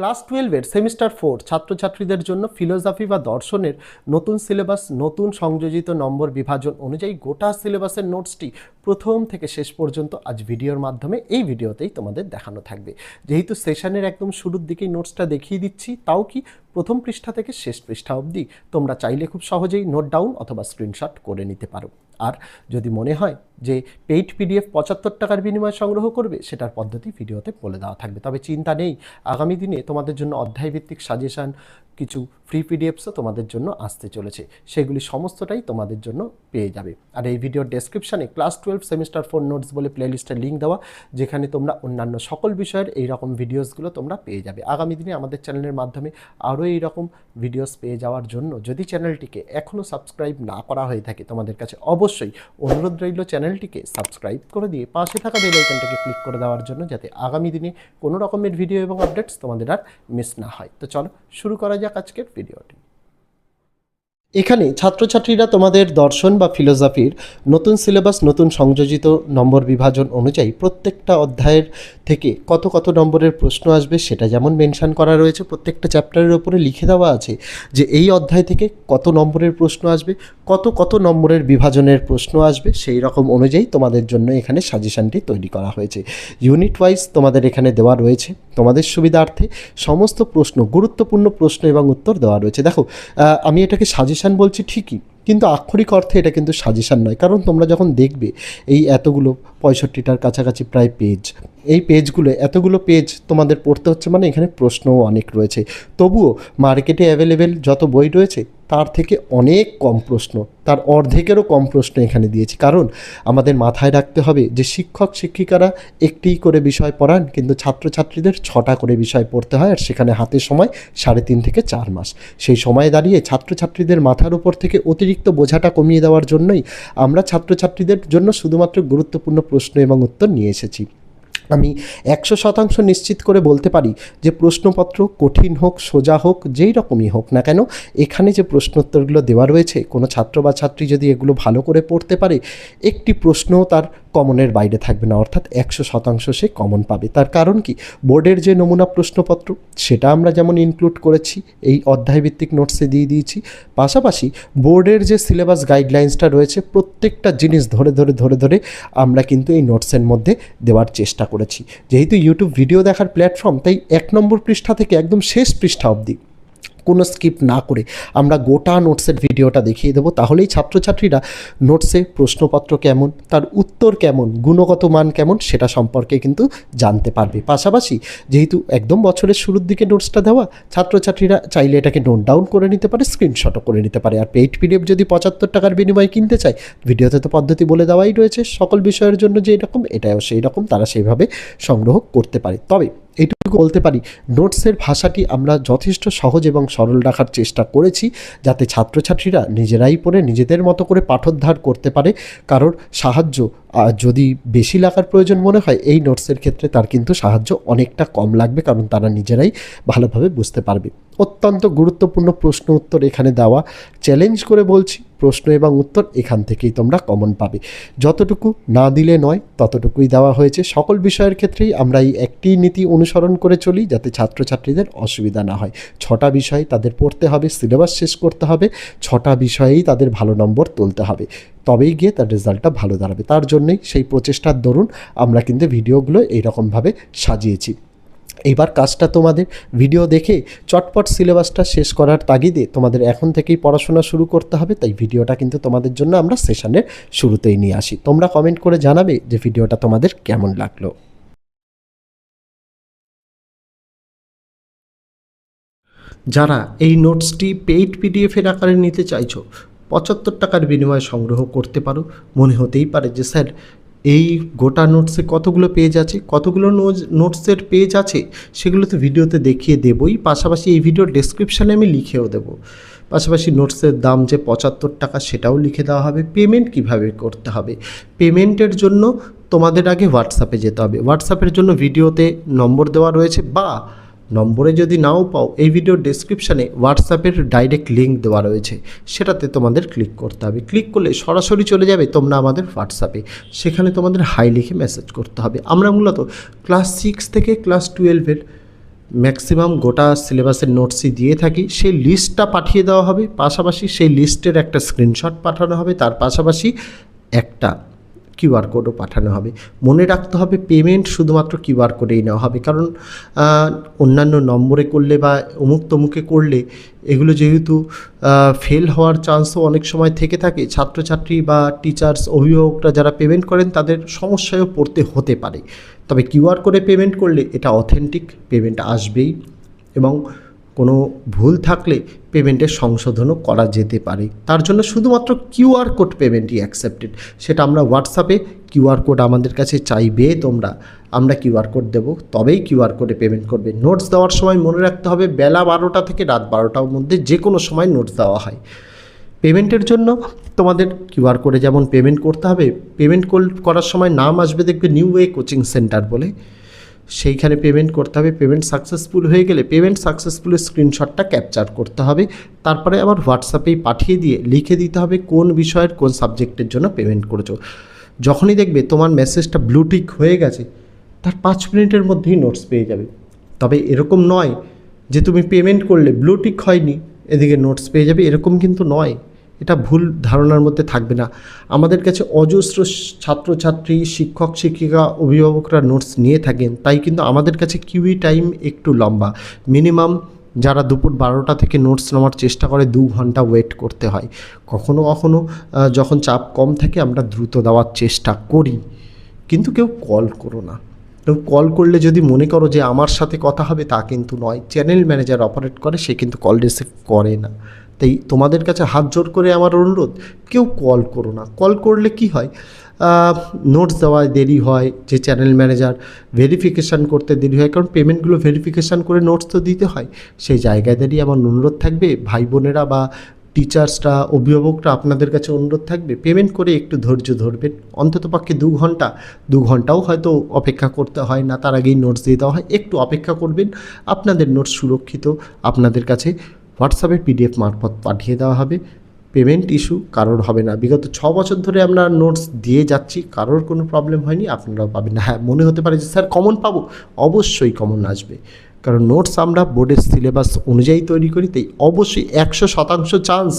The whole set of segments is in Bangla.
ক্লাস টুয়েলভের সেমিস্টার ফোর ছাত্রছাত্রীদের জন্য ফিলোসফি বা দর্শনের নতুন সিলেবাস, নতুন সংযোজিত নম্বর বিভাজন অনুযায়ী গোটা সিলেবাসের নোটসটি প্রথম থেকে শেষ পর্যন্ত আজ ভিডিওর মাধ্যমে এই ভিডিওতেই তোমাদের দেখানো থাকবে। যেহেতু সেশনের একদম শুরুর দিকেই নোটসটা দেখিয়ে দিচ্ছি, তাও কি প্রথম পৃষ্ঠা থেকে শেষ পৃষ্ঠা অবধি তোমরা চাইলে খুব সহজেই নোট ডাউন অথবা স্ক্রিনশট করে নিতে পারো। আর যদি মনে হয় যে পেইড পিডিএফ পঁচাত্তর টাকার বিনিময়ে সংগ্রহ করবে, সেটার পদ্ধতি ভিডিওতে বলে দেওয়া থাকবে। তবে চিন্তা নেই, আগামী দিনে তোমাদের জন্য অধ্যায়ভিত্তিক সাজেশান, কিছু ফ্রি পিডিএফসও তোমাদের জন্য আসতে চলেছে। সেগুলি সমস্তটাই তোমাদের জন্য পেয়ে যাবে। আর এই ভিডিওর ডেসক্রিপশানে class twelve semester four notes বলে প্লেলিস্টের লিঙ্ক দেওয়া, যেখানে তোমরা অন্যান্য সকল বিষয়ের এই রকম ভিডিওসগুলো তোমরা পেয়ে যাবে। আগামী দিনে আমাদের চ্যানেলের মাধ্যমে আরও এই রকম ভিডিওস পেয়ে যাওয়ার জন্য যদি চ্যানেলটিকে এখনও সাবস্ক্রাইব না করা হয়ে থাকে, তোমাদের কাছে অবশ্যই অনুরোধ রইল চ্যানেলটিকে সাবস্ক্রাইব করে দিয়ে পাশে থাকা বেল আইকনটাকে ক্লিক করে দেওয়ার জন্য, যাতে আগামী দিনে কোনো রকমের ভিডিও এবং আপডেটস তোমাদের আর মিস না হয়। তো চলো, শুরু করা যাক আজকের ভিডিওটি এখানে ছাত্রছাত্রীরা তোমাদের দর্শন বা ফিলোসফির নতুন সিলেবাস নতুন সংযোজিত নম্বর বিভাজন অনুযায়ী প্রত্যেকটা অধ্যায়ের থেকে কত কত নম্বরের প্রশ্ন আসবে সেটা যেমন মেনশান করা রয়েছে, প্রত্যেকটা চ্যাপ্টারের ওপরে লিখে দেওয়া আছে যে এই অধ্যায় থেকে কত নম্বরের প্রশ্ন আসবে কত কত নম্বরের বিভাজনের প্রশ্ন আসবে, সেই রকম অনুযায়ী তোমাদের জন্য এখানে সাজেশানটি তৈরি করা হয়েছে। ইউনিট ওয়াইজ তোমাদের এখানে দেওয়া রয়েছে। তোমাদের সুবিধার্থে সমস্ত প্রশ্ন, গুরুত্বপূর্ণ প্রশ্ন এবং উত্তর দেওয়া রয়েছে। দেখো আমি এটাকে সাজেশান বলছি ঠিকই, কিন্তু আক্ষরিক অর্থে এটা কিন্তু সাজেশান নয়, কারণ তোমরা যখন দেখবে এই এতগুলো পঁয়ষট্টিটার কাছাকাছি প্রায় পেজ এই পেজগুলো এতগুলো পেজ তোমাদের পড়তে হচ্ছে মানে এখানে প্রশ্নও অনেক রয়েছে। তবুও মার্কেটে অ্যাভেলেবেল যত বই রয়েছে তার থেকে অনেক কম প্রশ্ন, তার অর্ধেকেরও কম প্রশ্ন এখানে দিয়েছি। কারণ আমাদের মাথায় রাখতে হবে যে শিক্ষক, শিক্ষিকারা একটিই করে বিষয় পড়ান, কিন্তু ছাত্রছাত্রীদের ছটা করে বিষয় পড়তে হয়, আর সেখানে হাতে সময় সাড়ে তিন থেকে চার মাস। সেই সময়ে দাঁড়িয়ে ছাত্রছাত্রীদের মাথার উপর থেকে অতিরিক্ত বোঝাটা কমিয়ে দেওয়ার জন্যই আমরা ছাত্রছাত্রীদের জন্য শুধুমাত্র গুরুত্বপূর্ণ প্রশ্ন এবং উত্তর নিয়ে এসেছি। আমি একশো শতাংশ নিশ্চিত করে বলতে পারি যে প্রশ্নপত্র কঠিন হোক, সোজা হোক, যেই রকমই হোক না কেন, এখানে যে প্রশ্নোত্তরগুলো দেওয়া রয়েছে, কোনো ছাত্র বা ছাত্রী যদি এগুলো ভালো করে পড়তে পারে, একটি প্রশ্নও তার কমনের বাইরে থাকবে না। অর্থাৎ একশো শতাংশ সে কমন পাবে। তার কারণ কি? বোর্ডের যে নমুনা প্রশ্নপত্র, সেটা আমরা যেমন ইনক্লুড করেছি, এই অধ্যায়ভিত্তিক নোটসে দিয়ে দিয়েছি, পাশাপাশি বোর্ডের যে সিলেবাস গাইডলাইন্সটা রয়েছে, প্রত্যেকটা জিনিস ধরে ধরে ধরে ধরে আমরা কিন্তু এই নোটসের মধ্যে দেওয়ার চেষ্টা করেছি। যেহেতু ইউটিউব ভিডিও দেখার প্ল্যাটফর্ম তাই এক নম্বর পৃষ্ঠা থেকে একদম শেষ পৃষ্ঠা অবধি। কোনো স্কিপ না করে আমরা গোটা নোটসের ভিডিওটা দেখিয়ে দেবো। তাহলেই ছাত্রছাত্রীরা নোটসে প্রশ্নপত্র কেমন, তার উত্তর কেমন, গুণগত মান কেমন সেটা সম্পর্কে কিন্তু জানতে পারবে। পাশাপাশি যেহেতু একদম বছরের শুরুর দিকে নোটসটা দেওয়া, ছাত্রছাত্রীরা চাইলে এটাকে নোট ডাউন করে নিতে পারে, স্ক্রিনশটও করে নিতে পারে। আর পেইড পিডিএফ যদি পঁচাত্তর টাকার বিনিময়ে কিনতে চায়, ভিডিওতে তো পদ্ধতি বলে দেওয়াই রয়েছে, সকল বিষয়ের জন্য যে এরকম এটাও সেই রকম তারা সেইভাবে সংগ্রহ করতে পারে। তবে এইটুকু বলতে পারি, নোটসের ভাষাটি আমরা যথেষ্ট সহজ এবং সরল রাখার চেষ্টা করেছি, যাতে ছাত্রছাত্রীরা নিজেরাই পড়ে নিজেদের মতো করে পাঠোদ্ধার করতে পারে, কারোর সাহায্য আহ, যদি বেশি লাগার প্রয়োজন মনে হয় এই নোটসের ক্ষেত্রে তার কিন্তু সাহায্য অনেকটা কম লাগবে কারণ তারা নিজেরাই ভালোভাবে বুঝতে পারবে। অত্যন্ত গুরুত্বপূর্ণ প্রশ্ন উত্তর এখানে দেওয়া। চ্যালেঞ্জ করে বলছি প্রশ্ন এবং উত্তর এখান থেকেই তোমরা কমন পাবে। যতটুকু না দিলে নয় ততটুকুই দেওয়া হয়েছে। সকল বিষয়ের ক্ষেত্রেই আমরা এই একটি নীতি অনুসরণ করে চলি যাতে ছাত্রছাত্রীদের অসুবিধা না হয়। ছটা বিষয় তাদের পড়তে হবে, সিলেবাস শেষ করতে হবে, ছটা বিষয়েই তাদের ভালো নম্বর তুলতে হবে। তবেই গিয়ে তার রেজাল্টটা ভালো দাঁড়াবে। তার জন্যই সেই প্রচেষ্টার দরুন আমরা কিন্তু ভিডিওগুলো এইরকমভাবে সাজিয়েছি। এবার কাজটা তোমাদের ভিডিও দেখে চটপট সিলেবাসটা শেষ করার তাগিদে তোমাদের এখন থেকেই পড়াশোনা শুরু করতে হবে, তাই ভিডিওটা কিন্তু তোমাদের জন্য আমরা সেশনের শুরুতেই নিয়ে আসি। তোমরা কমেন্ট করে জানাবে যে ভিডিওটা তোমাদের কেমন লাগল। যারা এই নোটসটি পেইড পিডিএফের আকারে নিতে চাইছো, পঁচাত্তর টাকার বিনিময়ে সংগ্রহ করতে পারো। মনে হতেই পারে যে স্যার, এই গোটা নোটসে কতগুলো পেজ আছে, কতগুলো নোটসের পেজ আছে, সেগুলো তো ভিডিওতে দেখিয়ে দেবই। পাশাপাশি এই ভিডিওর ডেসক্রিপশানে আমি লিখেও দেবো। পাশাপাশি নোটসের দাম যে পঁচাত্তর টাকা, সেটাও লিখে দেওয়া হবে। পেমেন্ট কীভাবে করতে হবে? পেমেন্টের জন্য তোমাদের আগে হোয়াটসঅ্যাপে যেতে হবে। হোয়াটসঅ্যাপের জন্য ভিডিওতে নম্বর দেওয়া রয়েছে বা নম্বরে যদি নাও পাও, এই ভিডিওর ডেসক্রিপশানে হোয়াটসঅ্যাপের ডাইরেক্ট লিঙ্ক দেওয়া রয়েছে। সেটাতে তোমাদের ক্লিক করতে হবে। ক্লিক করলে সরাসরি চলে যাবে তোমরা আমাদের হোয়াটসঅ্যাপে সেখানে তোমাদের হাই লিখে মেসেজ করতে হবে। আমরা মূলত ক্লাস সিক্স থেকে ক্লাস টুয়েলভের ম্যাক্সিমাম গোটা সিলেবাসের নোটসই দিয়ে থাকি। সেই লিস্টটা পাঠিয়ে দেওয়া হবে। পাশাপাশি সেই লিস্টের একটা স্ক্রিনশট পাঠানো হবে। তার পাশাপাশি একটা কিউআর কোডও পাঠানো হবে। মনে রাখতে হবে পেমেন্ট শুধুমাত্র কিউআর কোডেই নেওয়া হবে। কারণ অন্যান্য নম্বরে করলে বা অমুক তমুকে করলে এগুলো যেহেতু ফেল হওয়ার চান্সও অনেক সময় থেকে থাকে। ছাত্রছাত্রী বা টিচার্স অভিভাবকরা যারা পেমেন্ট করেন তাদের সমস্যায়ও পড়তে হতে পারে। তবে কিউআর কোডে পেমেন্ট করলে এটা অথেন্টিক পেমেন্ট আসবেই। এবং কোনো ভুল থাকলে পেমেন্টের সংশোধনও করা যেতে পারে। তার জন্য শুধুমাত্র কিউআর কোড পেমেন্টই অ্যাকসেপ্টেড সেটা আমরা হোয়াটসঅ্যাপে কিউআর কোড আমাদের কাছে চাইবে তোমরা। আমরা কিউআর কোড দেবো, তবেই কিউআর কোডে পেমেন্ট করবে। নোটস দেওয়ার সময় মনে রাখতে হবে, বেলা বারোটা থেকে রাত বারোটার মধ্যে যে কোনো সময় নোটস দেওয়া হয়। পেমেন্টের জন্য তোমাদের কিউআর কোডে যেমন পেমেন্ট করতে হবে পেমেন্ট করার সময় নাম আসবে দেখবে নিউ ওয়ে কোচিং সেন্টার বলে। সেইখানে পেমেন্ট করতে হবে পেমেন্ট সাকসেসফুল হয়ে গেলে পেমেন্ট সাকসেসফুলের স্ক্রিনশটটা ক্যাপচার করতে হবে। তারপরে আবার হোয়াটসঅ্যাপেই পাঠিয়ে দিয়ে লিখে দিতে হবে কোন বিষয়ের, কোন সাবজেক্টের জন্য পেমেন্ট করেছ। যখনই দেখবে তোমার মেসেজটা ব্লুটিক হয়ে গেছে, তার পাঁচ মিনিটের মধ্যেই নোটস পেয়ে যাবে। তবে এরকম নয় যে তুমি পেমেন্ট করলে ব্লুটিক হয়নি, এদিকে নোটস পেয়ে যাবে, এরকম কিন্তু নয়। এটা ভুল ধারণার মধ্যে থাকবে না। আমাদের কাছে অজস্র ছাত্রছাত্রী, শিক্ষক, শিক্ষিকা, অভিভাবকরা নোটস নিয়ে থাকেন। তাই কিন্তু আমাদের কাছে কিউই টাইম একটু লম্বা। মিনিমাম যারা দুপুর বারোটা থেকে নোটস নেওয়ার চেষ্টা করে, দু ঘণ্টা ওয়েট করতে হয়। কখনো কখনো যখন চাপ কম থাকে, আমরা দ্রুত দেওয়ার চেষ্টা করি। কিন্তু কেউ কল করো না। কেউ কল করলে যদি মনে করো যে আমার সাথে কথা হবে, তা কিন্তু নয়। চ্যানেল ম্যানেজার অপারেট করে, সে কিন্তু কল রিসিভ করে না। তাই তোমাদের কাছে হাত জোর করে আমার অনুরোধ, কেউ কল করো না। কল করলে কি হয়? নোটস দেওয়ায় দেরি হয়, যে চ্যানেল ম্যানেজার ভেরিফিকেশান করতে দেরি হয়, কারণ পেমেন্টগুলো ভেরিফিকেশান করে নোটস তো দিতে হয়। সেই জায়গায় দাঁড়িয়ে আমার অনুরোধ থাকবে, ভাই বোনেরা বা টিচার্সরা অভিভাবকরা আপনাদের কাছে অনুরোধ থাকবে পেমেন্ট করে একটু ধৈর্য ধরবেন। অন্তত পক্ষে দু ঘণ্টা, দু ঘন্টাও হয়তো অপেক্ষা করতে হয় না, তার আগেই নোটস দিয়ে দেওয়া হয়, একটু অপেক্ষা করবেন। আপনাদের নোটস সুরক্ষিত, আপনাদের কাছে হোয়াটসঅ্যাপে পিডিএফ মারফত পাঠিয়ে দেওয়া হবে। পেমেন্ট ইস্যু কারোর হবে না। বিগত ছ বছর ধরে আমরা নোটস দিয়ে যাচ্ছি, কারোর কোনো প্রবলেম হয়নি, আপনারাও পাবেন না। হ্যাঁ মনে হতে পারে যে, স্যার, কমন পাবো? অবশ্যই কমন আসবে। কারণ নোটস আমরা বোর্ডের সিলেবাস অনুযায়ী তৈরি করি, তাই অবশ্যই একশো শতাংশ চান্স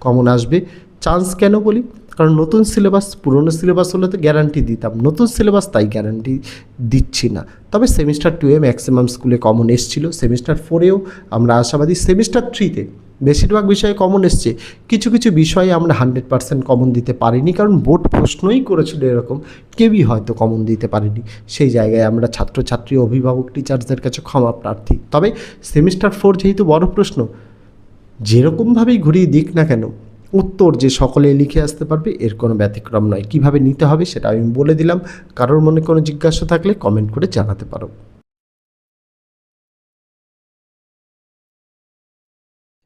কমন আসবে। চান্স কেন বলি? কারণ নতুন সিলেবাস, পুরনো সিলেবাস হলে তো গ্যারান্টি দিতাম। নতুন সিলেবাস তাই গ্যারান্টি দিচ্ছি না। তবে সেমিস্টার টুয়ে ম্যাক্সিমাম স্কুলে কমন এসেছিল। সেমিস্টার ফোরেও আমরা আশাবাদী সেমিস্টার থ্রিতে বেশিরভাগ বিষয়ে কমন এসছে। কিছু কিছু বিষয়ে আমরা হান্ড্রেড পার্সেন্ট কমন দিতে পারিনি। কারণ বোর্ড প্রশ্নই করেছিল এরকম। কেউই হয়তো কমন দিতে পারেনি। সেই জায়গায় আমরা ছাত্রছাত্রী, অভিভাবক টিচার্সদের কাছে ক্ষমা প্রার্থী। তবে সেমিস্টার ফোর যেহেতু বড় প্রশ্ন, যেরকমভাবেই ঘুরিয়ে দিক না কেন উত্তর যে সকলে লিখে আসতে পারবে, এর কোনো ব্যতিক্রম নয়। কীভাবে নিতে হবে সেটা আমি বলে দিলাম। কারোর মনে কোনো জিজ্ঞাসা থাকলে কমেন্ট করে জানাতে পারো।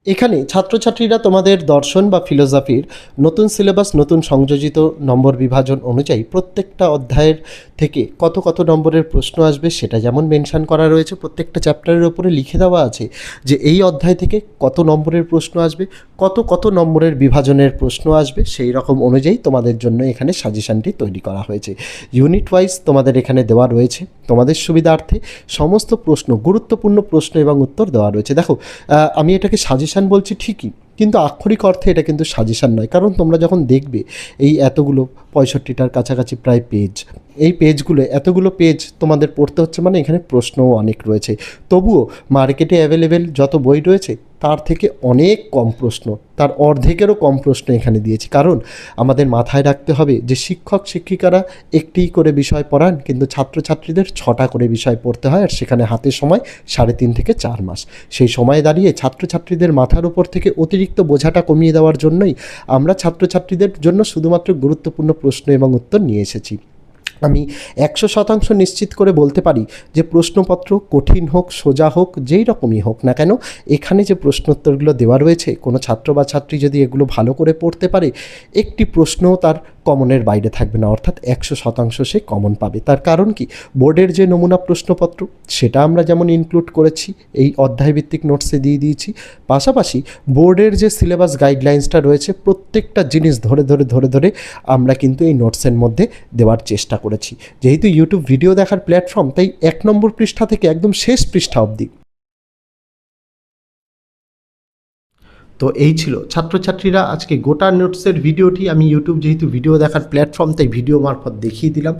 এখানে ছাত্রছাত্রীরা তোমাদের দর্শন বা ফিলোসফির নতুন সিলেবাস, নতুন সংযোজিত নম্বর বিভাজন অনুযায়ী প্রত্যেকটা অধ্যায়ের থেকে কত কত নম্বরের প্রশ্ন আসবে সেটা যেমন মেনশন করা রয়েছে, প্রত্যেকটা চ্যাপ্টারের ওপরে লিখে দেওয়া আছে যে এই অধ্যায় থেকে কত নম্বরের প্রশ্ন আসবে, কত কত নম্বরের বিভাজনের প্রশ্ন আসবে, সেই রকম অনুযায়ী তোমাদের জন্য এখানে সাজেশানটি তৈরি করা হয়েছে। ইউনিট ওয়াইজ তোমাদের এখানে দেওয়া রয়েছে। তোমাদের সুবিধার্থে সমস্ত প্রশ্ন, গুরুত্বপূর্ণ প্রশ্ন এবং উত্তর দেওয়া রয়েছে। দেখো আমি এটাকে সাজেশান বলছি ঠিকই, কিন্তু আক্ষরিক অর্থে এটা কিন্তু সাজেশান নয়। কারণ তোমরা যখন দেখবে এই এতগুলো পঁয়ষট্টিটার কাছাকাছি প্রায় পেজ এই পেজগুলো এতগুলো পেজ তোমাদের পড়তে হচ্ছে মানে এখানে প্রশ্নও অনেক রয়েছে। তবুও মার্কেটে অ্যাভেলেবেল যত বই রয়েছে, তার থেকে অনেক কম প্রশ্ন, তার অর্ধেকেরও কম প্রশ্ন এখানে দিয়েছি। কারণ আমাদের মাথায় রাখতে হবে যে শিক্ষক, শিক্ষিকারা একটিই করে বিষয় পড়ান, কিন্তু ছাত্রছাত্রীদের ছটা করে বিষয় পড়তে হয়, আর সেখানে হাতে সময় সাড়ে তিন থেকে চার মাস। সেই সময়ে দাঁড়িয়ে ছাত্রছাত্রীদের মাথার উপর থেকে অতিরিক্ত বোঝাটা কমিয়ে দেওয়ার জন্যই আমরা ছাত্রছাত্রীদের জন্য শুধুমাত্র গুরুত্বপূর্ণ প্রশ্ন এবং উত্তর নিয়ে এসেছি। আমি একশো শতাংশ নিশ্চিত করে বলতে পারি যে প্রশ্নপত্র কঠিন হোক, সোজা হোক, যেই রকমই হোক না কেন, এখানে যে প্রশ্নোত্তরগুলো দেওয়া রয়েছে, কোনো ছাত্র বা ছাত্রী যদি এগুলো ভালো করে পড়তে পারে, একটি প্রশ্নও তার কমনের বাইরে থাকবে না, অর্থাৎ একশো শতাংশ সে কমন পাবে। তার কারণ কি? বোর্ডের যে নমুনা প্রশ্নপত্র, সেটা আমরা যেমন ইনক্লুড করেছি, এই অধ্যায়ভিত্তিক নোটসে দিয়ে দিয়েছি, পাশাপাশি বোর্ডের যে সিলেবাস গাইডলাইন্সটা রয়েছে, প্রত্যেকটা জিনিস ধরে ধরে ধরে ধরে আমরা কিন্তু এই নোটসের মধ্যে দেওয়ার চেষ্টা করেছি। যেহেতু ইউটিউব ভিডিও দেখার প্ল্যাটফর্ম তাই এক নম্বর পৃষ্ঠা থেকে একদম শেষ পৃষ্ঠা অবধি তো এই ছিল। ছাত্রছাত্রীরা, আজকে গোটা নোটসের ভিডিওটি, আমি ইউটিউব যেহেতু ভিডিও দেখার প্ল্যাটফর্ম তাই ভিডিও মারফত দেখিয়ে দিলাম।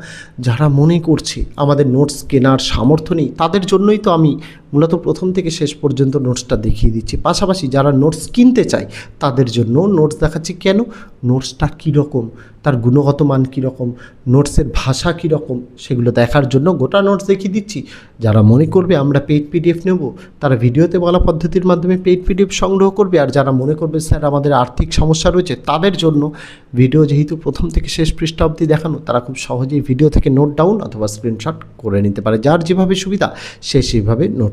যারা মনে করছে আমাদের নোটস কেনার সামর্থ্য নেই, তাদের জন্যই তো আমি মূলত প্রথম থেকে শেষ পর্যন্ত নোটসটা দেখিয়ে দিচ্ছি। পাশাপাশি যারা নোটস কিনতে চায়, তাদের জন্য নোটস দেখাচ্ছি কেন? নোটসটা কীরকম? তার গুণগত মান কীরকম? নোটসের ভাষা কীরকম? সেগুলো দেখার জন্য গোটা নোটস দেখিয়ে দিচ্ছি। যারা মনে করবে আমরা পেইড পিডিএফ নেব, তারা ভিডিওতে বলা পদ্ধতির মাধ্যমে পেইড পিডিএফ সংগ্রহ করবে। আর যারা মনে করবে, স্যার, আমাদের আর্থিক সমস্যা রয়েছে, তাদের জন্য ভিডিও যেহেতু প্রথম থেকে শেষ পৃষ্ঠা অবধি দেখানো, তারা খুব সহজেই ভিডিও থেকে নোট ডাউন অথবা স্ক্রিনশট করে নিতে পারে। যার যেভাবে সুবিধা, সে সেইভাবে নোট